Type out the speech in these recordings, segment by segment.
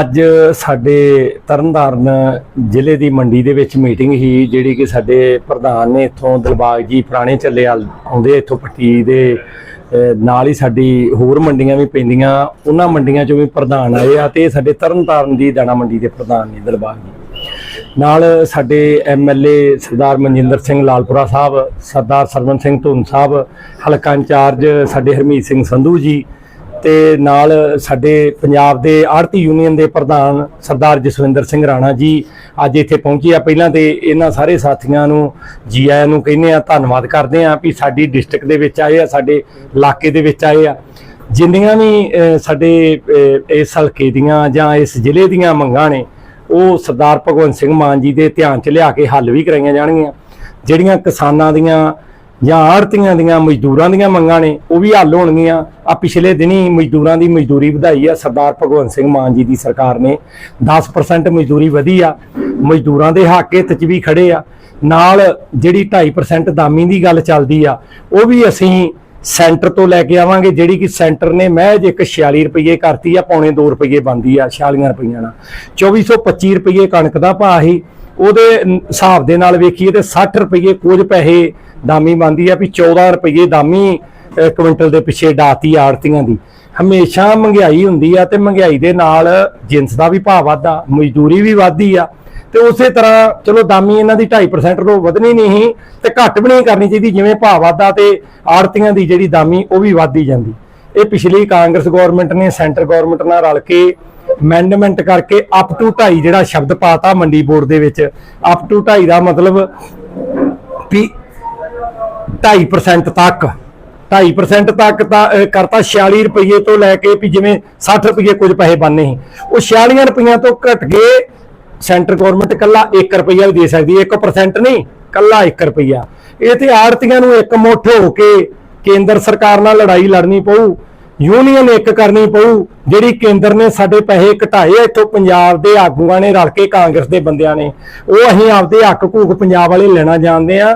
ਅੱਜ ਸਾਡੇ ਤਰਨਤਾਰਨ ਜ਼ਿਲ੍ਹੇ ਦੀ ਮੰਡੀ ਦੇ ਵਿੱਚ ਮੀਟਿੰਗ ਸੀ ਜਿਹੜੀ ਕਿ ਸਾਡੇ ਪ੍ਰਧਾਨ ਨੇ ਇੱਥੋਂ ਦਿਲਬਾਗ ਜੀ ਪੁਰਾਣੇ ਚੱਲੇ ਆਲ- ਆਉਂਦੇ ਇੱਥੋਂ ਪੱਟੀ ਦੇ ਨਾਲ ਹੀ ਸਾਡੀ ਹੋਰ ਮੰਡੀਆਂ ਵੀ ਪੈਂਦੀਆਂ। ਉਹਨਾਂ ਮੰਡੀਆਂ ਚੋਂ ਵੀ ਪ੍ਰਧਾਨ ਆਏ ਆ ਤੇ ਸਾਡੇ ਤਰਨਤਾਰਨ ਦੀ ਦਾਣਾ ਮੰਡੀ ਦੇ ਪ੍ਰਧਾਨ ਨੇ ਦਿਲਬਾਗ ਜੀ। ਨਾਲ ਸਾਡੇ ਐਮਐਲਏ ਸਰਦਾਰ ਮਨਜਿੰਦਰ ਸਿੰਘ ਲਾਲਪੁਰਾ ਸਾਹਿਬ, ਸਰਦਾਰ ਸਰਵਨ ਸਿੰਘ ਧੁੰਨ ਸਾਹਿਬ, ਹਲਕਾ ਇੰਚਾਰਜ ਸਾਡੇ ਹਰਮੀਤ ਸਿੰਘ ਸੰਧੂ ਜੀ ਤੇ ਨਾਲ ਸਾਡੇ ਪੰਜਾਬ ਦੇ ਆੜਤੀ ਯੂਨੀਅਨ ਦੇ ਪ੍ਰਧਾਨ ਸਰਦਾਰ ਜਸਵਿੰਦਰ ਸਿੰਘ ਰਾਣਾ ਜੀ ਅੱਜ ਇੱਥੇ ਪਹੁੰਚੇ ਆ। ਪਹਿਲਾਂ ਤੇ ਇਹਨਾਂ ਸਾਰੇ ਸਾਥੀਆਂ ਨੂੰ ਜੀ ਆਇਆਂ ਨੂੰ ਕਹਿੰਦੇ ਆ, ਧੰਨਵਾਦ ਕਰਦੇ ਆ ਵੀ ਸਾਡੀ ਡਿਸਟ੍ਰਿਕਟ ਦੇ ਵਿੱਚ ਆਏ ਆ, ਸਾਡੇ ਇਲਾਕੇ ਦੇ ਵਿੱਚ ਆਏ ਆ। ਜਿੰਨੀਆਂ ਵੀ ਸਾਡੇ ਇਸ ਹਲਕੇ ਦੀਆਂ ਜਾਂ ਇਸ ਜ਼ਿਲ੍ਹੇ ਦੀਆਂ ਮੰਗਾਂ ਨੇ, ਉਹ ਸਰਦਾਰ ਭਗਵੰਤ ਸਿੰਘ ਮਾਨ ਜੀ ਦੇ ਧਿਆਨ 'ਚ ਲਿਆ ਕੇ ਹੱਲ ਵੀ ਕਰਾਈਆਂ ਜਾਣਗੀਆਂ। ਜਿਹੜੀਆਂ ਕਿਸਾਨਾਂ ਦੀਆਂ ਜਾਂ ਆੜਤੀਆਂ ਦੀਆਂ ਮਜ਼ਦੂਰਾਂ ਦੀਆਂ ਮੰਗਾਂ ਨੇ, ਉਹ ਵੀ ਹੱਲ ਹੋਣਗੀਆਂ। ਆ ਪਿਛਲੇ ਦਿਨੀ ਮਜ਼ਦੂਰਾਂ ਦੀ ਮਜ਼ਦੂਰੀ ਵਧਾਈ ਆ, ਸਰਦਾਰ ਭਗਵੰਤ ਸਿੰਘ ਮਾਨ ਜੀ ਦੀ ਸਰਕਾਰ ਨੇ। 10% ਮਜ਼ਦੂਰੀ ਵਧੀ ਆ, ਮਜ਼ਦੂਰਾਂ ਦੇ ਹੱਕ ਹਿੱਤ 'ਚ ਵੀ ਖੜੇ ਆ। ਨਾਲ ਜਿਹੜੀ 2.5% ਦਾਮੀ ਦੀ ਗੱਲ ਚੱਲਦੀ ਆ, ਉਹ ਵੀ ਅਸੀਂ ਸੈਂਟਰ ਤੋਂ ਲੈ ਕੇ ਆਵਾਂਗੇ, ਜਿਹੜੀ ਕਿ ਸੈਂਟਰ ਨੇ ਮਹਿਜ ਇੱਕ 46 ਰੁਪਏ ਕਰਤੀ ਆ, ਪੌਣੇ 2 ਰੁਪਏ ਬੰਦੀ ਆ 46 ਰੁਪਈਆਂ ਨਾਲ। 2425 ਰੁਪਏ ਕਣਕ ਦਾ ਭਾਅ ਹੀ ਉਹਦੇ ਹਿਸਾਬ ਦੇ ਨਾਲ ਵੇਖੀਏ ਤੇ 60 ਰੁਪਏ ਕੁਝ ਪੈਸੇ ਦਾਮੀ ਬੰਦੀ ਆ, ਵੀ 14 ਰੁਪਏ ਦਾਮੀ ਕੁਇੰਟਲ ਦੇ ਪਿੱਛੇ ਡਾਤੀ ਆੜਤੀਆਂ ਦੀ। ਹਮੇਸ਼ਾ ਮਹਿੰਗਾਈ ਹੁੰਦੀ ਆ ਤੇ ਮਹਿੰਗਾਈ ਦੇ ਨਾਲ ਜਿੰਸ ਦਾ ਵੀ ਭਾਅ ਵੱਧਦਾ, ਮਜ਼ਦੂਰੀ ਵੀ ਵੱਧਦੀ ਆ। ਤੇ ਉਸੇ ਤਰ੍ਹਾਂ, ਚਲੋ ਦਾਮੀ ਇਹਨਾਂ ਦੀ 2.5% ਤੋਂ ਵਧਣੀ ਨਹੀਂ ਸੀ ਤੇ ਘੱਟ ਵੀ ਨਹੀਂ ਕਰਨੀ ਚਾਹੀਦੀ, ਜਿਵੇਂ ਭਾਅ ਵੱਧਦਾ ਤੇ ਆੜਤੀਆਂ ਦੀ ਜਿਹੜੀ ਦਾਮੀ ਉਹ ਵੀ ਵੱਧਦੀ ਜਾਂਦੀ। ਇਹ ਪਿਛਲੀ ਕਾਂਗਰਸ ਗਵਰਨਮੈਂਟ ਨੇ, ਸੈਂਟਰ ਗਵਰਨਮੈਂਟ ਨਾਲ ਰਲ ਕੇ ਅਮੈਂਡਮੈਂਟ ਕਰਕੇ ਅਪ ਟੂ 2.5 ਜਿਹੜਾ ਸ਼ਬਦ ਪਾਤਾ ਮੰਡੀ ਬੋਰਡ ਦੇ ਵਿੱਚ। ਅਪ ਟੂ 2.5 ਦਾ ਮਤਲਬ ਵੀ 2.5% ਤੱਕ। 2.5% ਤੱਕ ਤਾਂ ਕਰਤਾ 46 ਰੁਪਏ ਤੋਂ ਲੈ ਕੇ ਵੀ ਜਿਵੇਂ 60 ਰੁਪਏ ਕੁਝ ਪੈਸੇ ਬਣਨੇ ਸੀ। ਉਹ 46 ਰੁਪਈਆਂ ਤੋਂ ਘਟ ਕੇ ਸੈਂਟਰ ਗਵਰਨਮੈਂਟ ਕੱਲਾ 1 ਰੁਪਈਆ ਵੀ ਦੇ ਸਕਦੀ ਹੈ। 1% ਨਹੀਂ ਕੱਲਾ 1 ਰੁਪਈਆ। ਇਹ ਤੇ ਆੜਤੀਆਂ ਨੂੰ ਇੱਕ ਮੁੱਠ ਹੋ ਕੇ ਕੇਂਦਰ ਸਰਕਾਰ ਨਾਲ ਲੜਾਈ ਲੜਨੀ ਪਊ। ਯੂਨੀਅਨ ਇੱਕ ਕਰਨੀ ਪਊ, ਜਿਹੜੀ ਕੇਂਦਰ ਨੇ ਸਾਡੇ ਪੈਸੇ ਘਟਾਏ ਇੱਥੋਂ ਪੰਜਾਬ ਦੇ ਆਗੂਆਂ ਨੇ, ਰਲ ਕੇ ਕਾਂਗਰਸ ਦੇ ਬੰਦਿਆਂ ਨੇ, ਉਹ ਅਸੀਂ ਆਪਦੇ ਹੱਕ ਹਕੂਕ ਪੰਜਾਬ ਵਾਲੇ ਲੈਣਾ ਜਾਣਦੇ ਆ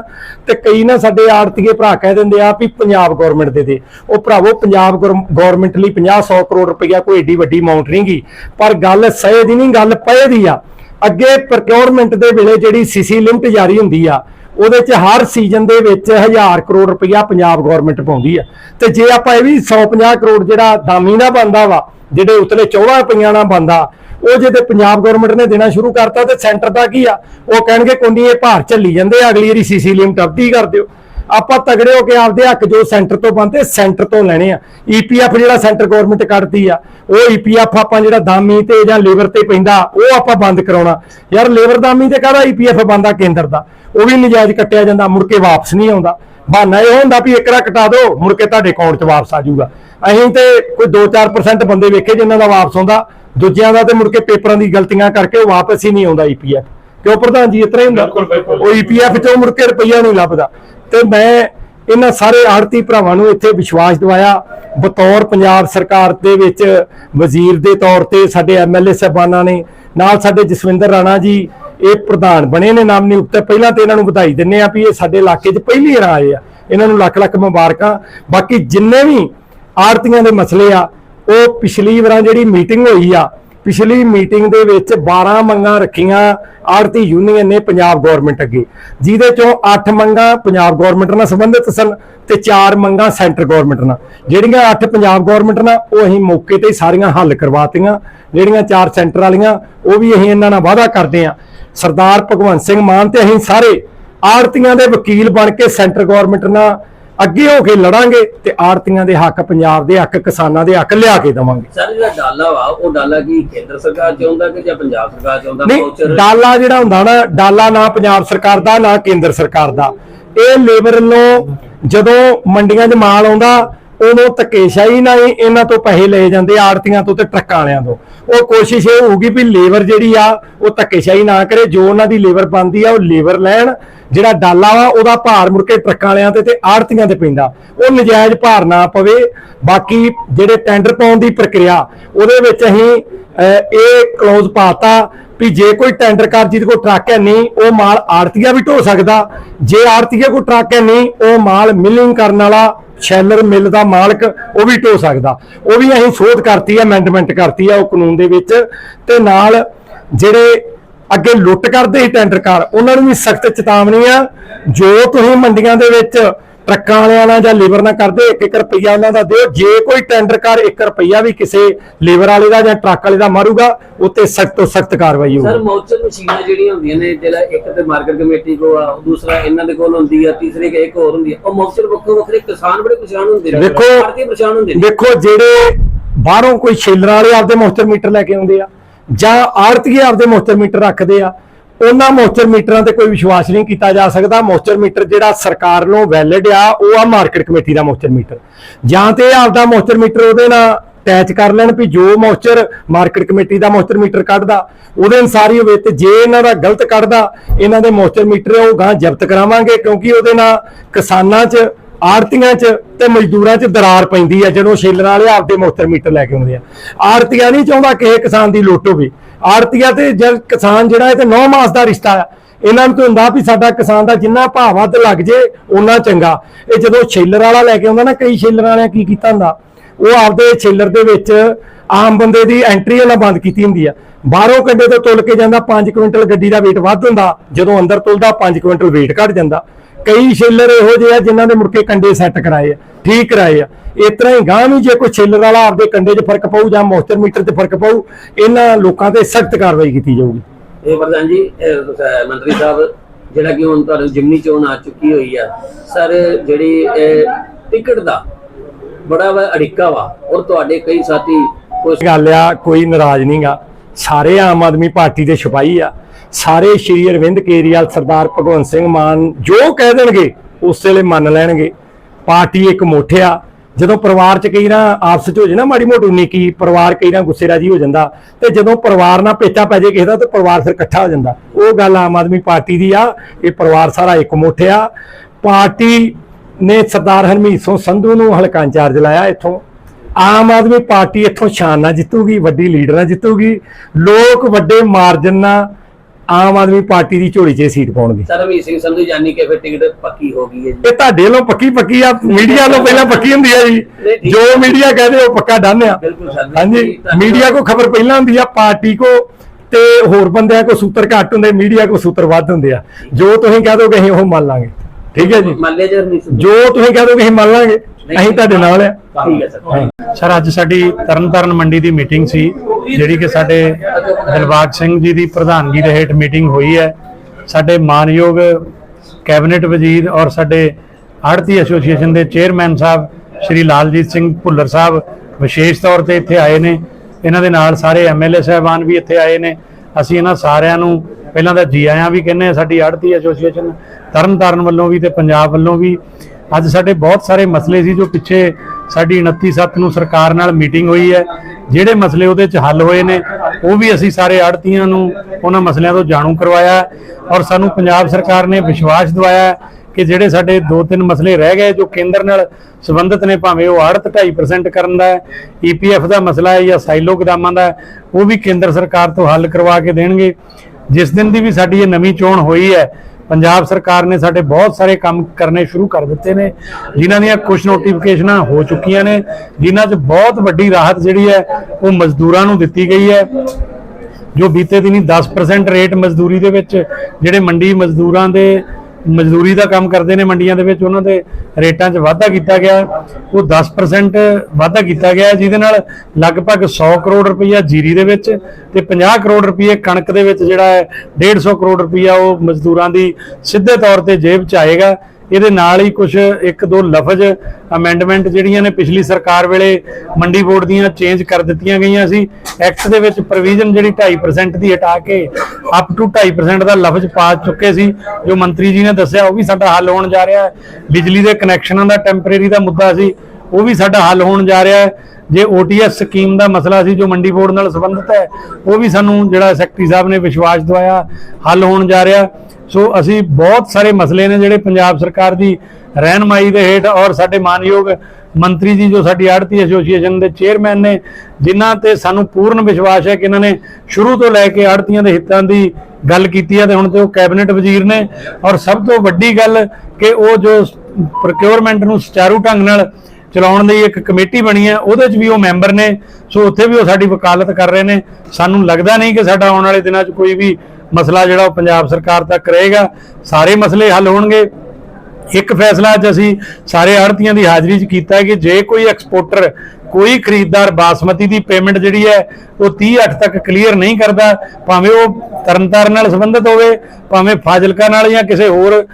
ਤੇ ਕਈ ਨਾ ਸਾਡੇ ਆੜਤੀਏ ਭਰਾ ਕਹਿ ਦਿੰਦੇ ਆ ਵੀ ਪੰਜਾਬ ਗਵਰਨਮੈਂਟ ਦੇ ਦੇ। ਉਹ ਭਰਾਵੋ, ਪੰਜਾਬ ਗਵਰਨਮੈਂਟ ਲਈ 50 100 ਕਰੋੜ ਰੁਪਇਆ ਕੋਈ ਏਡੀ ਵੱਡੀ ਅਮਾਉਂਟ ਨਹੀਂਗੀ ਪਰ ਗੱਲ ਸਹੇ ਦੀ ਨਹੀਂ ਗੱਲ ਪਏ ਦੀ ਆ। ਅੱਗੇ ਪ੍ਰੋਕਿਉਰਮੈਂਟ ਦੇ ਵੇਲੇ ਜਿਹੜੀ ਸੀਸੀ ਲਿਮਟ ਜਾਰੀ ਹੁੰਦੀ ਆ ਉਹਦੇ ਚ ਹਰ ਸੀਜ਼ਨ ਦੇ ਵਿੱਚ 1000 ਕਰੋੜ ਰੁਪਇਆ ਪੰਜਾਬ ਗਵਰਨਮੈਂਟ ਪਾਉਂਦੀ ਆ। ਤੇ ਜੇ ਆਪਾਂ ਇਹ ਵੀ 150 ਕਰੋੜ ਜਿਹੜਾ ਦਾਮੀ ਦਾ ਬੰਦਾ ਵਾ ਜਿਹੜੇ ਉਤਲੇ 14 ਰੁਪਈਆ ਨਾਲ ਬੰਦਾ ਉਹ ਜੇ ਤੇ ਪੰਜਾਬ ਗਵਰਨਮੈਂਟ ਨੇ ਦੇਣਾ ਸ਼ੁਰੂ ਕਰਤਾ ਤੇ ਸੈਂਟਰ ਦਾ ਕੀ ਆ? ਉਹ ਕਹਿਣਗੇ ਕੋਈ ਇਹ ਭਾਰ ਝੱਲੀ ਜਾਂਦੇ ਆ, ਅਗਲੀ ਵਾਰੀ ਸੀਸੀ ਲਿਮਟ ਅਵਧੀ ਕਰ ਦਿਓ। ਆਪਾਂ ਤਗੜੇ ਹੋ ਕੇ ਆਪਦੇ ਹੱਕ ਜੋ ਸੈਂਟਰ ਤੋਂ ਬੰਦੇ ਸੈਂਟਰ ਤੋਂ ਲੈਣੇ ਆ। ਈਪੀਐਫ ਜਿਹੜਾ ਸੈਂਟਰ ਗਵਰਨਮੈਂਟ ਕੱਢਦੀ ਆ ਉਹ ਈਪੀਐਫ ਆਪਾਂ ਜਿਹੜਾ ਦਾਮੀ ਤੇ ਜਾਂ ਲੇਬਰ ਤੇ ਪੈਂਦਾ ਉਹ ਆਪਾਂ ਬੰਦ ਕਰਾਉਣਾ। ਯਾਰ ਲੇਬਰ ਦਾਮੀ ਤੇ ਕਾਹਦਾ ਈਪੀਐਫ ਬੰਦਾ ਕੇਂਦਰ ਦਾ? ਉਹ ਵੀ ਨਜਾਇਜ਼ ਕੱਟਿਆ ਜਾਂਦਾ ਮੁੜ ਕੇ ਵਾਪਸ ਨਹੀਂ ਆਉਂਦਾ। ਬਹਾਨਾ ਇਹ ਹੁੰਦਾ ਵੀ ਇੱਕ ਰਾ ਕਟਾ ਦਿਓ ਮੁੜ ਕੇ ਤੁਹਾਡੇ ਅਕਾਊਂਟ 'ਚ ਵਾਪਸ ਆ ਜਾਊਗਾ। ਅਸੀਂ ਤੇ ਕੋਈ 2-4% ਬੰਦੇ ਵੇਖੇ ਜਿਨ੍ਹਾਂ ਦਾ ਵਾਪਸ ਆਉਂਦਾ ਦੂਜਿਆਂ ਦਾ ਤੇ ਮੁੜ ਕੇ ਪੇਪਰਾਂ ਦੀ ਗਲਤੀਆਂ ਕਰਕੇ ਉਹ ਵਾਪਸ ਹੀ ਨਹੀਂ ਆਉਂਦਾ ਈਪੀਐਫ ਕਿਉਂ ਪ੍ਰਧਾਨ ਜੀ ਇਤਰਾ ਹੀ ਹੁੰਦਾ। ਉਹ ਈਪੀਐਫ ਚੋਂ ਮੁੜ ਕੇ ਰੁਪਈਆ ਨਹੀਂ ਲੱਭਦਾ। ਤੇ ਮੈਂ ਇਹਨਾਂ ਸਾਰੇ ਆੜਤੀ ਭਰਾਵਾਂ ਨੂੰ ਇੱਥੇ ਵਿਸ਼ਵਾਸ ਦਿਵਾਇਆ, ਬਤੌਰ ਪੰਜਾਬ ਸਰਕਾਰ ਦੇ ਵਿੱਚ ਵਜ਼ੀਰ ਦੇ ਤੌਰ ਤੇ ਸਾਡੇ ਐਮਐਲਏ ਸਾਹਿਬਾਨਾਂ ਨੇ, ਨਾਲ ਸਾਡੇ ਜਸਵਿੰਦਰ ਰਾਣਾ ਜੀ, ਇਹ ਪ੍ਰਧਾਨ ਬਣੇ ਨੇ ਨਾਮ ਨਿਯੁਕਤ, ਪਹਿਲਾਂ ਤੇ ਇਹਨਾਂ ਨੂੰ ਵਧਾਈ ਦਿੰਨੇ ਆ ਵੀ ਇਹ ਸਾਡੇ ਇਲਾਕੇ 'ਚ ਪਹਿਲੀ ਵਾਰ ਆਏ ਆ। ਇਹਨਾਂ ਨੂੰ ਲੱਖ ਲੱਖ ਮੁਬਾਰਕਾਂ। ਬਾਕੀ ਜਿੰਨੇ ਵੀ ਆੜਤੀਆਂ ਦੇ ਮਸਲੇ ਆ, ਉਹ ਪਿਛਲੀ ਵਾਰਾਂ ਜਿਹੜੀ ਮੀਟਿੰਗ ਹੋਈ ਆ ਪਿਛਲੀ ਮੀਟਿੰਗ ਦੇ ਵਿੱਚ 12 ਮੰਗਾਂ ਰੱਖੀਆਂ ਆੜਤੀ ਯੂਨੀਅਨ ਨੇ ਪੰਜਾਬ ਗਵਰਨਮੈਂਟ ਅੱਗੇ। ਜਿਹਦੇ ਚੋਂ 8 ਮੰਗਾਂ ਪੰਜਾਬ ਗਵਰਨਮੈਂਟ ਨਾਲ ਸੰਬੰਧਿਤ ਸਨ ਤੇ 4 ਮੰਗਾਂ ਸੈਂਟਰ ਗਵਰਨਮੈਂਟ ਨਾਲ। ਜਿਹੜੀਆਂ 8 ਪੰਜਾਬ ਗਵਰਨਮੈਂਟ ਨਾਲ, ਉਹ ਅਸੀਂ ਮੌਕੇ ਤੇ ਸਾਰੀਆਂ ਹੱਲ ਕਰਵਾਤੀਆਂ। ਜਿਹੜੀਆਂ 4 ਸੈਂਟਰ ਵਾਲੀਆਂ, ਉਹ ਵੀ ਅਸੀਂ ਇਹਨਾਂ ਨਾਲ ਵਾਅਦਾ ਕਰਦੇ ਹਾਂ। ਸਰਦਾਰ ਭਗਵੰਤ ਸਿੰਘ ਮਾਨ ਤੇ ਅਸੀਂ ਸਾਰੇ ਆੜਤੀਆਂ ਦੇ ਵਕੀਲ ਬਣ ਕੇ ਸੈਂਟਰ ਗਵਰਨਮੈਂਟ ਨਾਲ ਅੱਗੇ ਹੋ ਕੇ ਲੜਾਂਗੇ ਤੇ ਆੜਤੀਆਂ ਦੇ ਹੱਕ ਪੰਜਾਬ ਦੇ ਹੱਕ ਕਿਸਾਨਾਂ ਦੇ ਹੱਕ ਲਿਆ ਕੇ ਦੇਵਾਂਗੇ। ਸਰ ਜਿਹੜਾ ਡਾਲਾ ਵਾ ਉਹ ਡਾਲਾ ਕੀ ਕੇਂਦਰ ਸਰਕਾਰ ਚਾਹੁੰਦਾ ਕਿ ਜਾਂ ਪੰਜਾਬ ਸਰਕਾਰ ਚਾਹੁੰਦਾ ਨਹੀਂ ਡਾਲਾ ਜਿਹੜਾ ਹੁੰਦਾ ਨਾ ਡਾਲਾ ਨਾ ਪੰਜਾਬ ਸਰਕਾਰ ਦਾ ਨਾ ਕੇਂਦਰ ਸਰਕਾਰ ਦਾ। ਇਹ ਲੇਬਰ ਨੂੰ ਜਦੋਂ ਮੰਡੀਆਂ 'ਚ ਮਾਲ ਆਉਂਦਾ ਉਦੋਂ ਧੱਕੇਸ਼ਾਹੀ ਨਾਲ ਹੀ ਇਹਨਾਂ ਤੋਂ ਪੈਸੇ ਲਏ ਜਾਂਦੇ ਆੜਤੀਆਂ ਤੋਂ ਤੇ ਟਰੱਕਾਂ ਵਾਲਿਆਂ ਤੋਂ। ਉਹ ਕੋਸ਼ਿਸ਼ ਇਹ ਹੋਊਗੀ ਵੀ ਲੇਬਰ ਜਿਹੜੀ ਆ ਉਹ ਧੱਕੇਸ਼ਾਹੀ ਨਾ ਕਰੇ ਜੋ ਉਹਨਾਂ ਦੀ ਲੇਬਰ ਬਣਦੀ ਆ ਉਹ ਲੇਬਰ ਲੈਣ। ਜਿਹੜਾ ਡਾਲਾ ਵਾ ਉਹਦਾ ਭਾਰ ਮੁੜ ਕੇ ਟਰੱਕਾਂ ਵਾਲਿਆਂ ਤੇ ਤੇ ਆੜਤੀਆਂ ਤੇ ਪੈਂਦਾ। ਉਹ ਨਜਾਇਜ਼ ਭਾਰ ਨਾ ਪਵੇ। ਬਾਕੀ ਜਿਹੜੇ ਟੈਂਡਰ ਪਾਉਣ ਦੀ ਪ੍ਰਕਿਰਿਆ ਉਹਦੇ ਵਿੱਚ ਅਸੀਂ ਅਹ, ਇਹ ਕਲੋਜ਼ ਪਾਤਾ ਵੀ ਜੇ ਕੋਈ ਟੈਂਡਰ ਕਾਰ ਜਿਹਦੇ ਕੋਲ ਟਰੱਕ ਹੈ ਨਹੀਂ, ਉਹ ਮਾਲ ਆੜਤੀਆ ਵੀ ਢੋ ਸਕਦਾ। ਜੇ ਆੜਤੀਆ ਕੋਲ ਟਰੱਕ ਹੈ ਨਹੀਂ, ਉਹ ਮਾਲ ਮਿਲਿੰਗ ਕਰਨ ਵਾਲਾ ਸ਼ੈਲਰ ਮਿਲ ਦਾ ਮਾਲਕ, ਉਹ ਵੀ ਢੋ ਸਕਦਾ। ਉਹ ਵੀ ਅਸੀਂ ਸੋਧ ਕਰਤੀ ਹੈ ਅਮੈਂਡਮੈਂਟ ਕਰਤੀ ਹੈ ਉਹ ਕਾਨੂੰਨ ਦੇ ਵਿੱਚ। ਤੇ ਨਾਲ ਜਿਹੜੇ ਅੱਗੇ ਲੁੱਟ ਕਰਦੇ ਸੀ ਟੈਂਡਰ ਕਾਰ, ਉਹਨਾਂ ਨੂੰ ਵੀ ਸਖਤ ਚੇਤਾਵਨੀ ਆ। ਜੋ ਤੁਸੀਂ ਮੰਡੀਆਂ ਦੇ ਵਿੱਚ ਟਰੱਕਾਂ ਵਾਲਿਆਂ ਨਾਲ ਜਾਂ ਲੇਬਰ ਨਾਲ ਕਰਦੇ 1-1 ਰੁਪਈਆ ਉਹਨਾਂ ਦਾ ਦਿਓ। ਜੇ ਕੋਈ ਟੈਂਡਰ ਕਾਰ 1 ਰੁਪਈਆ ਵੀ ਕਿਸੇ ਲੇਬਰ ਵਾਲੇ ਦਾ ਜਾਂ ਟਰੱਕ ਵਾਲੇ ਦਾ ਮਾਰੂਗਾ ਉੱਤੇ ਸਖਤ ਤੋਂ ਸਖਤ ਕਾਰਵਾਈ ਸਰ ਹੋਊਗੀ ਮੌਚਰ ਮਸ਼ੀਨਾਂ ਜਿਹੜੀਆਂ ਹੁੰਦੀਆਂ ਨੇ ਜਿਹੜਾ ਇੱਕ ਤੇ ਮਾਰਕੀਟ ਕਮੇਟੀ ਕੋਲ ਆ ਦੂਸਰਾ ਇਹਨਾਂ ਦੇ ਕੋਲ ਹੁੰਦੀ ਆ ਤੀਸਰੇ ਕਿ ਇੱਕ ਹੋਰ ਹੁੰਦੀ ਆ ਉਹ ਮੌਚਰ ਵੱਖੋ ਵੱਖਰੇ ਕਿਸਾਨ ਬੜੇ ਪਰੇਸ਼ਾਨ ਹੁੰਦੇ ਨੇ। ਦੇਖੋ- ਪਰੇਸ਼ਾਨ ਹੁੰਦੇ ਨੇ। ਦੇਖੋ ਜਿਹੜੇ ਬਾਹਰੋਂ ਕੋਈ ਛੇਲਰ ਵਾਲੇ ਆਪਦੇ ਮੋਸਟਰ ਮੀਟਰ ਲੈ ਕੇ ਆਉਂਦੇ ਆ ਜਾਂ ਆੜਤੀਏ ਆਪਦੇ ਮੋਸਟਰ ਮੀਟਰ ਰੱਖਦੇ ਆ ਉਹਨਾਂ ਮੋਸਟਰ ਮੀਟਰਾਂ ਤੇ ਕੋਈ ਵਿਸ਼ਵਾਸ ਨਹੀਂ ਕੀਤਾ ਜਾ ਸਕਦਾ। ਮੋਸਟਰ ਮੀਟਰ ਜਿਹੜਾ ਸਰਕਾਰ ਨੂੰ ਵੈਲਿਡ ਆ, ਉਹ ਆ ਮਾਰਕੀਟ ਕਮੇਟੀ ਦਾ ਮੋਸਟਰ ਮੀਟਰ। ਜਾਂ ਤੇ ਇਹ ਆਪਦਾ ਮੋਸਟਰ ਮੀਟਰ ਉਹਦੇ ਨਾਲ ਅਟੈਚ ਕਰ ਲੈਣ ਵੀ ਜੋ ਮੋਸਟਰ ਮਾਰਕੀਟ ਕਮੇਟੀ ਦਾ ਮੋਸਟਰ ਮੀਟਰ ਕੱਢਦਾ, ਉਹਦੇ ਅਨਸਾਰ ਹੀ ਹੋਵੇ ਤੇ ਜੇ ਇਹਨਾਂ ਦਾ ਗਲਤ ਕੱਢਦਾ, ਇਹਨਾਂ ਦੇ ਮੋਸਟਰ ਮੀਟਰ ਉਹ ਗਾਂ ਜ਼ਬਤ ਕਰਾਵਾਂਗੇ ਕਿਉਂਕਿ ਉਹਦੇ ਨਾਲ ਕਿਸਾਨਾਂ 'ਚ ਆੜਤੀਆਂ 'ਚ ਤੇ ਮਜ਼ਦੂਰਾਂ 'ਚ ਦਰਾਰ ਪੈਂਦੀ ਆ, ਜਦੋਂ ਸ਼ੇਲਰਾਂ ਵਾਲੇ ਆਪਦੇ ਮੋਸਟਰ ਮੀਟਰ ਲੈ ਕੇ ਆਉਂਦੇ ਆ। ਆੜਤੀਆਂ ਨਹੀਂ ਚਾਹੁੰਦਾ ਕਿਸੇ ਕਿਸਾਨ ਦੀ ਲੁੱਟ ਹੋਵੇ। ਆੜਤੀਆਂ ਤੇ ਜਦ ਕਿਸਾਨ ਜਿਹੜਾ ਇਹ ਤੇ 9 ਮਾਸ ਦਾ ਰਿਸ਼ਤਾ ਆ, ਇਹਨਾਂ ਨੂੰ ਤਾਂ ਹੁੰਦਾ ਵੀ ਸਾਡਾ ਕਿਸਾਨ ਦਾ ਜਿੰਨਾ ਭਾਅ ਵੱਧ ਲੱਗ ਜੇ ਉਹਨਾਂ ਚੰਗਾ। ਇਹ ਜਦੋਂ ਛੇਲਰ ਵਾਲਾ ਲੈ ਕੇ ਆਉਂਦਾ ਨਾ, ਕਈ ਛੇਲਰ ਵਾਲਿਆਂ ਕੀ ਕੀਤਾ ਹੁੰਦਾ? ਉਹ ਆਪਦੇ ਛੇਲਰ ਦੇ ਵਿੱਚ ਆਮ ਬੰਦੇ ਦੀ ਐਂਟਰੀ ਉਹਨਾਂ ਬੰਦ ਕੀਤੀ ਹੁੰਦੀ ਆ। ਬਾਹਰੋਂ ਕੰਡੇ ਤੋਂ ਤੁਲ ਕੇ ਜਾਂਦਾ 5 ਕੁਇੰਟਲ ਗੱਡੀ ਦਾ weight ਵੱਧ ਹੁੰਦਾ। ਜਦੋਂ ਅੰਦਰ ਤੁਲਦਾ 5 ਕੁਇੰਟਲ weight ਘਟ ਜਾਂਦਾ। ਕਈ ਛੇਲਰ ਇਹੋ ਜਿਹੇ ਆ ਜਿਨ੍ਹਾਂ ਦੇ ਮੁੜ ਕੇ ਕੰਡੇ ਸੈੱਟ ਕਰਾਏ ਆ ਠੀਕ ਕਰਾਏ ਆ। ਇਸ ਤਰ੍ਹਾਂ ਹੀ ਗਾਂ ਵੀ ਜੇ ਕੋਈ ਛੇਲਰ ਵਾਲਾ ਆਪਦੇ ਕੰਡੇ 'ਚ ਫ਼ਰਕ ਪਊ ਜਾਂ ਮੋਸਟਰ ਮੀਟਰ 'ਚ ਫ਼ਰਕ ਪਊ ਇਹਨਾਂ ਲੋਕਾਂ ਤੇ ਸਖਤ ਕਾਰਵਾਈ ਕੀਤੀ ਜਾਊਗੀ। ਇਹ ਪ੍ਰਧਾਨ ਜੀ ਇਹ ਮੰਤਰੀ ਸਾਹਿਬ ਜਿਹੜਾ ਕਿ ਹੁਣ ਤੁਹਾਨੂੰ ਜਿਮਨੀ ਚੋਣ ਆ ਚੁੱਕੀ ਹੋਈ ਆ ਸਰ ਜਿਹੜੀ ਟਿਕਟ ਦਾ ਬੜਾ ਵਾ ਅੜਿੱਕਾ ਵਾ ਔਰ ਤੁਹਾਡੇ ਕਈ ਸਾਥੀ ਕੁਛ ਗੱਲ ਆ ਕੋਈ ਨਾਰਾਜ਼ ਨਹੀਂਗਾ ਸਾਰੇ ਆਮ ਆਦਮੀ ਪਾਰਟੀ ਦੇ ਸਿਪਾਹੀ ਆ। ਸਾਰੇ ਸ਼੍ਰੀ ਅਰਵਿੰਦ ਕੇਜਰੀਵਾਲ, ਸਰਦਾਰ ਭਗਵੰਤ ਸਿੰਘ ਮਾਨ ਜੋ ਕਹਿ ਦੇਣਗੇ, ਉਸ ਵੇਲੇ ਮੰਨ ਲੈਣਗੇ। ਪਾਰਟੀ ਇੱਕ ਮੋਠਿਆ, ਜਦੋਂ ਪਰਿਵਾਰ ਚ ਕਈ ਨਾ ਆਪਸ ਚ ਹੋ ਜੇ ਨਾ ਮਾੜੀ ਮੋਟੀ ਨਿੱਕੀ ਪਰਿਵਾਰ ਕਈ ਨਾ ਗੁੱਸੇ ਰਾਜੀ ਹੋ ਜਾਂਦਾ, ਤੇ ਜਦੋਂ ਪਰਿਵਾਰ ਨਾਲ ਪੇਚਾ ਪੈ ਜੇ ਕਿਸੇ ਦਾ, ਤੇ ਪਰਿਵਾਰ ਫਿਰ ਇਕੱਠਾ ਹੋ ਜਾਂਦਾ। ਉਹ ਗੱਲ ਆਮ ਆਦਮੀ ਪਾਰਟੀ ਦੀ ਆ, ਇਹ ਪਰਿਵਾਰ ਸਾਰਾ ਇੱਕ ਮੁੱਠਿਆ। ਪਾਰਟੀ ਨੇ ਸਰਦਾਰ ਹਰਮੀਤ ਸਿੰਘ ਸੰਧੂ ਨੂੰ ਹਲਕਾ ਇੰਚਾਰਜ ਲਾਇਆ ਇੱਥੋਂ। ਆਮ ਆਦਮੀ ਪਾਰਟੀ ਇੱਥੋਂ ਸ਼ਾਨ ਨਾਲ ਜਿੱਤੂਗੀ, ਵੱਡੀ ਲੀਡਰ ਨਾਲ ਜਿੱਤੂਗੀ। ਲੋਕ ਵੱਡੇ ਮਾਰਜਨ ਨਾਲ ਆਮ ਆਦਮੀ ਪਾਰਟੀ ਦੀ ਝੋਲੀ 'ਚ ਇਹ ਸੀਟ ਪਾਉਣਗੇ। ਸਰ ਹਰਮੀਤ ਸਿੰਘ ਸੰਧੂ ਜਾਨੀ ਕਿ ਫਿਰ ਟਿਕਟ ਪੱਕੀ ਹੋ ਗਈ ਹੈ ਜੀ। ਇਹ ਤੁਹਾਡੇ ਵੱਲੋਂ ਪੱਕੀ ਪੱਕੀ ਆ ਮੀਡੀਆ ਵੱਲੋਂ ਪਹਿਲਾਂ ਪੱਕੀ ਹੁੰਦੀ ਆ ਜੀ। ਨਹੀਂ, ਠੀਕ ਜੋ ਮੀਡੀਆ ਕਹਦੇ ਉਹ ਪੱਕਾ ਡਨ ਆ। ਬਿਲਕੁਲ ਸਰ ਹਾਂਜੀ ਮੀਡੀਆ ਕੋ ਖਬਰ ਪਹਿਲਾਂ ਹੁੰਦੀ ਆ ਪਾਰਟੀ ਕੋ ਤੇ ਹੋਰ ਬੰਦਿਆਂ ਕੋ ਸੂਤਰ ਘੱਟ ਹੁੰਦੇ ਮੀਡੀਆ ਕੋ ਸੂਤਰ ਵੱਧ ਹੁੰਦੇ ਆ। ਜੋ ਤੁਸੀਂ ਕਹਿ ਦੋਗੇ ਅਸੀਂ ਉਹ ਮੰਨ ਲਾਂਗੇ। ਠੀਕ ਹੈ ਜੀ? ਮੰਨ ਲਿਆ ਜੋ ਤੁਸੀਂ ਕਹਿ ਦੋਗੇ ਅਸੀਂ ਮੰਨ ਲਾਂਗੇ। ਅਸੀਂ ਤੁਹਾਡੇ ਨਾਲ ਆ। ਠੀਕ ਹੈ ਸਰ। ਸਰ ਅੱਜ ਸਾਡੀ ਤਰਨਤਾਰਨ ਮੰਡੀ ਦੀ ਮੀਟਿੰਗ ਸੀ। ਜਿਹੜੀ ਕਿ ਸਾਡੇ ਦਿਲਬਾਗ ਸਿੰਘ ਜੀ ਦੀ ਪ੍ਰਧਾਨਗੀ ਦੇ ਹੇਠ ਮੀਟਿੰਗ ਹੋਈ ਹੈ। ਸਾਡੇ ਮਾਨਯੋਗ ਕੈਬਨਿਟ ਵਜ਼ੀਰ ਔਰ ਸਾਡੇ ਆੜਤੀ ਐਸੋਸੀਏਸ਼ਨ ਦੇ ਚੇਅਰਮੈਨ ਸਾਹਿਬ ਸ਼੍ਰੀ ਲਾਲਜੀਤ ਸਿੰਘ ਭੁੱਲਰ ਸਾਹਿਬ ਵਿਸ਼ੇਸ਼ ਤੌਰ ਤੇ ਇੱਥੇ ਆਏ ਨੇ। ਇਹਨਾਂ ਦੇ ਨਾਲ ਸਾਰੇ ਐਮਐਲਏ ਸਾਹਿਬਾਨ ਵੀ ਇੱਥੇ ਆਏ ਨੇ। ਅਸੀਂ ਇਹਨਾਂ ਸਾਰਿਆਂ ਨੂੰ ਪਹਿਲਾਂ ਤਾਂ ਜੀ ਆਇਆਂ ਵੀ ਕਹਿੰਦੇ ਆ ਸਾਡੀ ਆੜਤੀ ਐਸੋਸੀਏਸ਼ਨ ਤਰਨਤਾਰਨ ਵੱਲੋਂ ਵੀ ਤੇ ਪੰਜਾਬ ਵੱਲੋਂ ਵੀ। ਅੱਜ ਸਾਡੇ ਬਹੁਤ ਸਾਰੇ ਮਸਲੇ ਸੀ ਜੋ ਪਿੱਛੇ ਸਾਡੀ 29 ਸੱਤ ਨੂੰ ਸਰਕਾਰ ਨਾਲ ਮੀਟਿੰਗ ਹੋਈ ਹੈ। ਜਿਹੜੇ ਮਸਲੇ ਉਹਦੇ ਚ ਹੱਲ ਹੋਏ ਨੇ, ਉਹ ਵੀ ਅਸੀਂ ਸਾਰੇ ਆੜਤੀਆਂ ਨੂੰ ਉਹਨਾਂ ਮਸਲਿਆਂ ਤੋਂ ਜਾਣੂ ਕਰਵਾਇਆ ਔਰ ਸਾਨੂੰ ਪੰਜਾਬ ਸਰਕਾਰ ਨੇ ਵਿਸ਼ਵਾਸ ਦਿਵਾਇਆ ਕਿ ਜਿਹੜੇ ਸਾਡੇ ਦੋ ਤਿੰਨ ਮਸਲੇ ਰਹਿ ਗਏ ਜੋ ਕੇਂਦਰ ਨਾਲ ਸੰਬੰਧਿਤ ਨੇ, ਭਾਵੇਂ ਉਹ ਆੜਤ 2.5% ਕਰਨ ਦਾ ਹੈ ਈਪੀਐਫ ਦਾ ਮਸਲਾ ਹੈ ਜਾਂ ਸਾਈਲੋ ਗਦਾਮਾਂ ਦਾ ਉਹ ਵੀ ਕੇਂਦਰ ਸਰਕਾਰ ਤੋਂ ਹੱਲ ਕਰਵਾ ਕੇ ਦੇਣਗੇ। ਜਿਸ ਦਿਨ ਦੀ ਵੀ ਸਾਡੀ ਇਹ ਨਵੀਂ ਚੋਣ ਹੋਈ ਹੈ ਪੰਜਾਬ ਸਰਕਾਰ ਨੇ ਸਾਡੇ ਬਹੁਤ ਸਾਰੇ ਕੰਮ ਕਰਨੇ ਸ਼ੁਰੂ ਕਰ ਦਿੱਤੇ ਨੇ, ਜਿਨ੍ਹਾਂ ਦੀਆਂ ਕੁਝ ਨੋਟੀਫਿਕੇਸ਼ਨਾਂ ਹੋ ਚੁੱਕੀਆਂ ਨੇ, ਜਿਨ੍ਹਾਂ 'ਚ ਬਹੁਤ ਵੱਡੀ ਰਾਹਤ ਜਿਹੜੀ ਹੈ, ਉਹ ਮਜ਼ਦੂਰਾਂ ਨੂੰ ਦਿੱਤੀ ਗਈ ਹੈ। ਜੋ ਬੀਤੇ ਦਿਨੀ 10% ਰੇਟ ਮਜ਼ਦੂਰੀ ਦੇ ਵਿੱਚ, ਜਿਹੜੇ ਮੰਡੀ ਮਜ਼ਦੂਰਾਂ ਦੇ ਮਜ਼ਦੂਰੀ ਦਾ ਕੰਮ ਕਰਦੇ ਨੇ ਮੰਡੀਆਂ ਦੇ ਵਿੱਚ, ਉਹਨਾਂ ਦੇ ਰੇਟਾਂ 'ਚ ਵਾਧਾ ਕੀਤਾ ਗਿਆ। ਉਹ 10% ਵਾਧਾ ਕੀਤਾ ਗਿਆ, ਜਿਹਦੇ ਨਾਲ ਲਗਭਗ 100 ਕਰੋੜ ਰੁਪਈਆ ਜੀਰੀ ਦੇ ਵਿੱਚ ਤੇ 50 ਕਰੋੜ ਰੁਪਈਏ ਕਣਕ ਦੇ ਵਿੱਚ ਜਿਹੜਾ ਹੈ 150 ਕਰੋੜ ਰੁਪਈਆ ਉਹ ਮਜ਼ਦੂਰਾਂ ਦੀ ਸਿੱਧੇ ਤੌਰ ਤੇ ਜੇਬ 'ਚ ਆਏਗਾ। ਇਹਦੇ ਨਾਲ ਹੀ ਕੁਝ ਇੱਕ ਦੋ ਲਫ਼ਜ਼ ਅਮੈਂਡਮੈਂਟ ਜਿਹੜੀਆਂ ਨੇ ਪਿਛਲੀ ਸਰਕਾਰ ਵੇਲੇ ਮੰਡੀ ਬੋਰਡ ਦੀਆਂ ਚੇਂਜ ਕਰ ਦਿੱਤੀਆਂ ਗਈਆਂ ਸੀ। ਐਕਟ ਦੇ ਵਿੱਚ ਪ੍ਰੋਵੀਜ਼ਨ ਜਿਹੜੀ 2.5% ਦੀ ਹਟਾ ਕੇ ਅਪ ਟੂ 2.5% ਦਾ ਲਫ਼ਜ਼ ਪਾ ਚੁੱਕੇ ਸੀ। ਜੋ ਮੰਤਰੀ ਜੀ ਨੇ ਦੱਸਿਆ, ਉਹ ਵੀ ਸਾਡਾ ਹੱਲ ਹੋਣ ਜਾ ਰਿਹਾ ਹੈ। ਬਿਜਲੀ ਦੇ ਕਨੈਕਸ਼ਨਾਂ ਦਾ ਟੈਂਪਰੇਰੀ ਦਾ ਮੁੱਦਾ ਸੀ, ਉਹ ਵੀ ਸਾਡਾ ਹੱਲ ਹੋਣ ਜਾ ਰਿਹਾ ਹੈ। ਜੇ ਓਟੀਐਸ ਸਕੀਮ ਦਾ ਮਸਲਾ ਸੀ, ਜੋ ਮੰਡੀ ਬੋਰਡ ਨਾਲ ਸੰਬੰਧਿਤ ਹੈ, ਉਹ ਵੀ ਸਾਨੂੰ ਜਿਹੜਾ ਸੈਕਟਰੀ ਸਾਹਿਬ ਨੇ ਵਿਸ਼ਵਾਸ ਦਵਾਇਆ, ਹੱਲ ਹੋਣ ਜਾ ਰਿਹਾ। ਸੋ ਅਸੀਂ ਬਹੁਤ ਸਾਰੇ ਮਸਲੇ ਨੇ ਜਿਹੜੇ ਪੰਜਾਬ ਸਰਕਾਰ ਦੀ ਰਹਿਨਮਾਈ ਦੇ ਹੇਠ ਔਰ ਸਾਡੇ ਮਾਨਯੋਗ ਮੰਤਰੀ ਜੀ ਜੋ ਸਾਡੀ ਆੜਤੀ ਐਸੋਸੀਏਸ਼ਨ ਦੇ ਚੇਅਰਮੈਨ ਨੇ, ਜਿਨ੍ਹਾਂ ਤੇ ਸਾਨੂੰ ਪੂਰਨ ਵਿਸ਼ਵਾਸ ਹੈ ਕਿ ਇਹਨਾਂ ਨੇ ਸ਼ੁਰੂ ਤੋਂ ਲੈ ਕੇ ਆੜਤੀਆਂ ਦੇ ਹਿੱਤਾਂ ਦੀ ਗੱਲ ਕੀਤੀ ਹੈ ਤੇ ਹੁਣ ਤੇ ਉਹ ਕੈਬਨਿਟ ਵਜ਼ੀਰ ਨੇ। ਔਰ ਸਭ ਤੋਂ ਵੱਡੀ ਗੱਲ ਕਿ ਉਹ ਜੋ ਪ੍ਰੋਕਿਉਰਮੈਂਟ ਨੂੰ ਸੁਚਾਰੂ ਢੰਗ ਨਾਲ ਚਲਾਉਣ ਲਈ ਇੱਕ ਕਮੇਟੀ ਬਣੀ ਹੈ, ਉਹਦੇ 'ਚ ਵੀ ਉਹ ਮੈਂਬਰ ਨੇ। ਸੋ ਉੱਥੇ ਵੀ ਉਹ ਸਾਡੀ ਵਕਾਲਤ ਕਰ ਰਹੇ ਨੇ। ਸਾਨੂੰ ਲੱਗਦਾ ਨਹੀਂ ਕਿ ਸਾਡਾ ਆਉਣ ਵਾਲੇ ਦਿਨਾਂ 'ਚ ਕੋਈ ਵੀ ਮਸਲਾ ਜਿਹੜਾ ਉਹ ਪੰਜਾਬ ਸਰਕਾਰ ਤੱਕ ਰਹੇਗਾ, ਸਾਰੇ ਮਸਲੇ ਹੱਲ ਹੋਣਗੇ। ਇੱਕ ਫੈਸਲਾ ਅੱਜ ਅਸੀਂ ਸਾਰੇ ਆੜਤੀਆਂ ਦੀ ਹਾਜ਼ਰੀ 'ਚ ਕੀਤਾ ਕਿ ਜੇ ਕੋਈ ਐਕਸਪੋਰਟਰ, ਕੋਈ ਖਰੀਦਦਾਰ ਬਾਸਮਤੀ ਦੀ ਪੇਮੈਂਟ ਜਿਹੜੀ ਹੈ ਉਹ 30 ਅੱਠ ਤੱਕ ਕਲੀਅਰ ਨਹੀਂ ਕਰਦਾ, ਭਾਵੇਂ ਉਹ ਤਰਨਤਾਰਨ ਨਾਲ ਸੰਬੰਧਿਤ ਹੋਵੇ, ਭਾਵੇਂ ਫਾਜ਼ਿਲਕਾ ਨਾਲ ਜਾਂ ਕਿਸੇ ਹੋਰ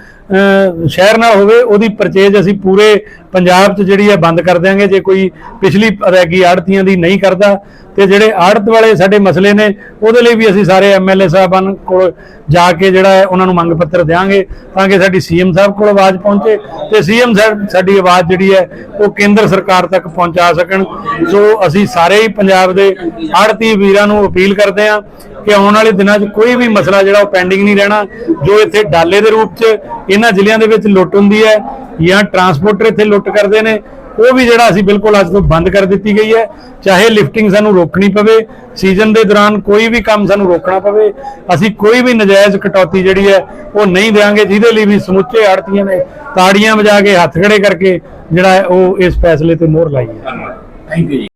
ਸ਼ਹਿਰ ਨਾਲ ਹੋਵੇ, ਉਹਦੀ ਪਰਚੇਜ ਅਸੀਂ ਪੂਰੇ ਪੰਜਾਬ 'ਚ ਜਿਹੜੀ ਹੈ ਬੰਦ ਕਰ ਦਿਆਂਗੇ, ਜੇ ਕੋਈ ਪਿਛਲੀ ਅਦਾਇਗੀ ਆੜਤੀਆਂ ਦੀ ਨਹੀਂ ਕਰਦਾ, ਤੇ ਜਿਹੜੇ ਆੜਤ ਵਾਲੇ ਸਾਡੇ ਮਸਲੇ ਨੇ, ਉਹਦੇ ਲਈ ਵੀ ਅਸੀਂ ਸਾਰੇ ਐਮਐਲਏ ਸਾਹਿਬਾਨ ਕੋਲ ਜਾ ਕੇ ਜਿਹੜਾ ਹੈ ਉਹਨਾਂ ਨੂੰ ਮੰਗ ਪੱਤਰ ਦੇਵਾਂਗੇ ਤਾਂ ਕਿ ਸਾਡੀ ਸੀਐਮ ਸਾਹਿਬ ਕੋਲ ਆਵਾਜ਼ ਪਹੁੰਚੇ, ਤੇ ਸੀਐਮ ਸਾਹਿਬ, ਸਾਡੀ ਆਵਾਜ਼ ਜਿਹੜੀ ਹੈ, ਉਹ ਕੇਂਦਰ ਸਰਕਾਰ ਤੱਕ ਪਹੁੰਚਾ ਸਕਣ ਸੋ ਅਸੀਂ ਸਾਰੇ ਹੀ ਪੰਜਾਬ ਦੇ ਆੜ ਆੜਤੀ ਵੀਰਾਂ ਨੂੰ ਅਪੀਲ ਕਰਦੇ ਹਾਂ ਕਿ ਆਉਣ ਵਾਲੇ ਦਿਨਾਂ 'ਚ ਕੋਈ ਵੀ ਮਸਲਾ ਜਿਹੜਾ ਉਹ ਪੈਂਡਿੰਗ ਨਹੀਂ ਰਹਿਣਾ, ਜੋ ਇੱਥੇ ਡਾਲੇ ਦੇ ਰੂਪ 'ਚ ਇਹਨਾਂ ਜ਼ਿਲ੍ਹਿਆਂ ਦੇ ਵਿੱਚ ਲੁੱਟ ਹੁੰਦੀ ਹੈ ਜਾਂ ਟਰਾਂਸਪੋਰਟਰ ਇੱਥੇ ਲੁੱਟ ਕਰਦੇ ਨੇ, ਉਹ ਵੀ ਜਿਹੜਾ ਅਸੀਂ ਬਿਲਕੁਲ ਅੱਜ ਤੋਂ ਬੰਦ ਕਰ ਦਿੱਤੀ ਗਈ ਹੈ। ਚਾਹੇ ਲਿਫਟਿੰਗ ਸਾਨੂੰ ਰੋਕਣੀ ਪਵੇ ਸੀਜ਼ਨ ਦੇ ਦੌਰਾਨ ਕੋਈ ਵੀ ਕੰਮ ਸਾਨੂੰ ਰੋਕਣਾ ਪਵੇ, ਅਸੀਂ ਕੋਈ ਵੀ ਨਜਾਇਜ਼ ਕਟੌਤੀ ਜਿਹੜੀ ਹੈ ਉਹ ਨਹੀਂ ਦੇਵਾਂਗੇ ਜਿਹਦੇ ਲਈ ਵੀ ਸਮੁੱਚੇ ਆੜਤੀਆਂ ਨੇ ਤਾੜੀਆਂ ਵਜਾ ਕੇ ਹੱਥ ਖੜੇ ਕਰਕੇ ਜਿਹੜਾ ਉਹ ਇਸ ਫੈਸਲੇ ਤੇ ਮੋਹਰ ਲਾਈ ਹੈ। ਥੈਂਕ ਯੂ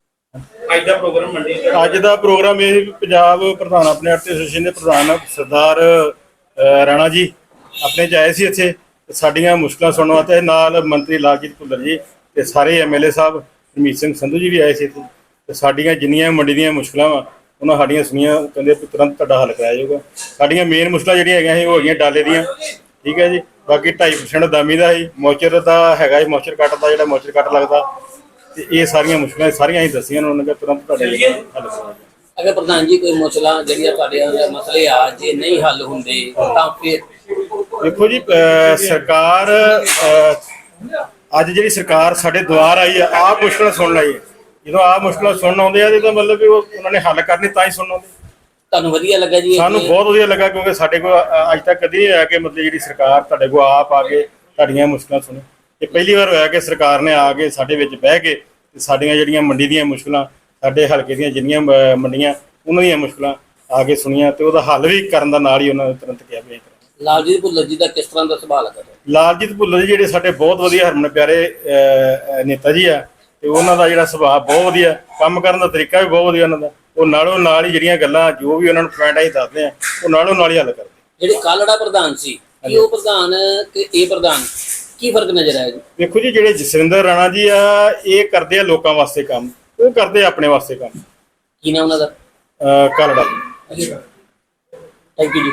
ਅੱਜ ਦਾ ਪ੍ਰੋਗਰਾਮ ਮੰਡੀ ਅੱਜ ਦਾ ਪ੍ਰੋਗਰਾਮ ਇਹ ਪੰਜਾਬ ਪ੍ਰਧਾਨ ਆਪਣੇ ਆਰਟੀ ਐਸੋਸੀਏਸ਼ਨ ਦੇ ਪ੍ਰਧਾਨ ਸਰਦਾਰ ਰਾਣਾ ਜੀ ਆਪਣੇ ਆਏ ਸੀ ਇੱਥੇ। ਸਾਡੀਆਂ ਮੁਸ਼ਕਲਾਂ ਸੁਣਨ ਵਾਸਤੇ ਨਾਲ ਮੰਤਰੀ ਲਾਲਜੀਤ ਭੁੱਲਰ ਜੀ ਤੇ ਸਾਰੇ ਐਮਐਲਏ ਸਾਹਿਬ ਹਰਮੀਤ ਸਿੰਘ ਸੰਧੂ ਜੀ ਵੀ ਆਏ ਸੀ ਇੱਥੇ। ਤੇ ਸਾਡੀਆਂ ਜਿੰਨੀਆਂ ਮੰਡੀ ਦੀਆਂ ਮੁਸ਼ਕਲਾਂ ਵਾ ਉਹਨਾਂ ਸਾਡੀਆਂ ਸੁਣੀਆਂ ਕਹਿੰਦੇ ਤੁਰੰਤ ਤੁਹਾਡਾ ਹੱਲ ਕਰਾਇਆ ਜਾਊਗਾ। ਸਾਡੀਆਂ ਮੇਨ ਮੁਸ਼ਕਲਾਂ ਜਿਹੜੀਆਂ ਹੈਗੀਆਂ ਸੀ ਉਹ ਹੈਗੀਆਂ ਡਾਲੇ ਦੀਆਂ। ਠੀਕ ਹੈ ਜੀ। ਬਾਕੀ 2.5% ਦਾਮੀ ਦਾ ਸੀ। ਮੋਚਰ ਦਾ ਹੈਗਾ ਜੀ ਮੋਚਰ ਕੱਟ ਦਾ ਜਿਹੜਾ ਮੋਚਰ ਕੱਟ ਲੱਗਦਾ। ਤੇ ਇਹ ਸਾਰੀਆਂ ਮੁਸ਼ਕਲਾਂ ਸਾਰੀਆਂ ਹੀ ਦੱਸੀਆਂ ਉਹਨਾਂ ਨੇ ਤੁਰੰਤ ਤੁਹਾਡੇ ਲਈ ਹੱਲ ਅਗਰ ਪ੍ਰਧਾਨ ਜੀ ਕੋਈ ਮਸਲਾ ਜਿਹੜੀਆਂ ਤੁਹਾਡੇ ਮਸਲੇ ਆ ਜੇ ਨਹੀਂ ਹੱਲ ਹੁੰਦੇ ਤਾਂ ਫਿਰ ਦੇਖੋ ਜੀ ਸਰਕਾਰ ਅੱਜ ਜਿਹੜੀ ਸਰਕਾਰ ਸਾਡੇ ਦੁਆਰ ਆਈ ਆ ਆਹ ਮੁਸ਼ਕਲਾਂ ਸੁਣਨ ਆਈ ਹੈ। ਜਦੋਂ ਆਹ ਮੁਸ਼ਕਲਾਂ ਸੁਣਨ ਆਉਂਦੇ ਆ ਤੇ ਮਤਲਬ ਵੀ ਉਹ ਉਹਨਾਂ ਨੇ ਹੱਲ ਕਰਨੀ ਤਾਂ ਹੀ ਸੁਣਨ ਆਉਂਦੇ। ਤੁਹਾਨੂੰ ਵਧੀਆ ਲੱਗਾ ਜੀ ਸਾਨੂੰ ਬਹੁਤ ਵਧੀਆ ਲੱਗਾ ਕਿਉਂਕਿ ਸਾਡੇ ਕੋਲ ਅੱਜ ਤੱਕ ਕਦੀ ਨਹੀਂ ਹੋਇਆ ਕਿ ਮਤਲਬ ਜਿਹੜੀ ਸਰਕਾਰ ਤੁਹਾਡੇ ਕੋਲ ਆਪ ਆ ਕੇ ਤੁਹਾਡੀਆਂ ਮੁਸ਼ਕਲਾਂ ਸੁਣੇ। ਇਹ ਪਹਿਲੀ ਵਾਰ ਹੋਇਆ ਕਿ ਸਰਕਾਰ ਨੇ ਆ ਕੇ ਸਾਡੇ ਵਿੱਚ ਬਹਿ ਕੇ ਤੇ ਸਾਡੀਆਂ ਜਿਹੜੀਆਂ ਮੰਡੀ ਦੀਆਂ ਮੁਸ਼ਕਲਾਂ ਸਾਡੇ ਹਲਕੇ ਦੀਆਂ ਜਿੰਨੀਆਂ ਮੰਡੀਆਂ ਉਹਨਾਂ ਦੀਆਂ ਮੁਸ਼ਕਲਾਂ ਆ ਕੇ ਸੁਣੀਆਂ ਤੇ ਉਹਦਾ ਹੱਲ ਵੀ ਕਰਨ ਦਾ ਨਾਲ ਹੀ ਉਹਨਾਂ ਨੇ ਤੁਰੰਤ ਕਿਹਾ ਵੀ ਇਹ। ਲਾਲਜੀਤ ਭੁੱਲਰ ਜੀ ਦਾ ਕਿਸ ਤਰ੍ਹਾਂ ਦਾ ਲੱਗਾ ਤੁਹਾਨੂੰ? ਲਾਲਜੀਤ ਭੁੱਲਰ ਜੀ ਜਿਹੜੇ ਸਾਡੇ ਬਹੁਤ ਵਧੀਆ ਹਰਮਨ ਪਿਆਰੇ ਨੇਤਾ ਜੀ ਆ ਤੇ ਉਹਨਾਂ ਦਾ ਜਿਹੜਾ ਸੁਭਾਅ ਬਹੁਤ ਵਧੀਆ ਕੰਮ ਕਰਨ ਦਾ ਤਰੀਕਾ ਵੀ ਬਹੁਤ ਵਧੀਆ ਉਹਨਾਂ ਦਾ ਉਹ ਨਾਲੋਂ ਨਾਲ ਹੀ ਜਿਹੜੀਆਂ ਗੱਲਾਂ ਜੋ ਵੀ ਉਹਨਾਂ ਨੂੰ ਪੁਆਇੰਟ ਅਸੀਂ ਦੱਸਦੇ ਆ ਉਹ ਨਾਲੋਂ ਨਾਲ ਹੀ ਹੱਲ ਕਰਦੇ ਜਿਹੜੇ ਕਾਲੜਾ ਪ੍ਰਧਾਨ ਸੀ ਕੀ ਉਹ ਪ੍ਰਧਾਨ ਤੇ ਇਹ ਪ੍ਰਧਾਨ ਕੀ ਫ਼ਰਕ ਨਜ਼ਰ ਆਇਆ ਜੀ? ਵੇਖੋ ਜੀ ਜਿਹੜੇ ਜਸਵਿੰਦਰ ਰਾਣਾ ਜੀ ਆ ਇਹ ਕਰਦੇ ਆ ਲੋਕਾਂ ਵਾਸਤੇ ਕੰਮ। ਉਹ ਕਰਦੇ ਆ ਆਪਣੇ ਵਾਸਤੇ ਕੰਮ। ਕੀ ਨਾਮ ਉਹਨਾਂ ਦਾ? ਕਾਲੜਾ ਥੈਂਕ ਯੂ ਜੀ।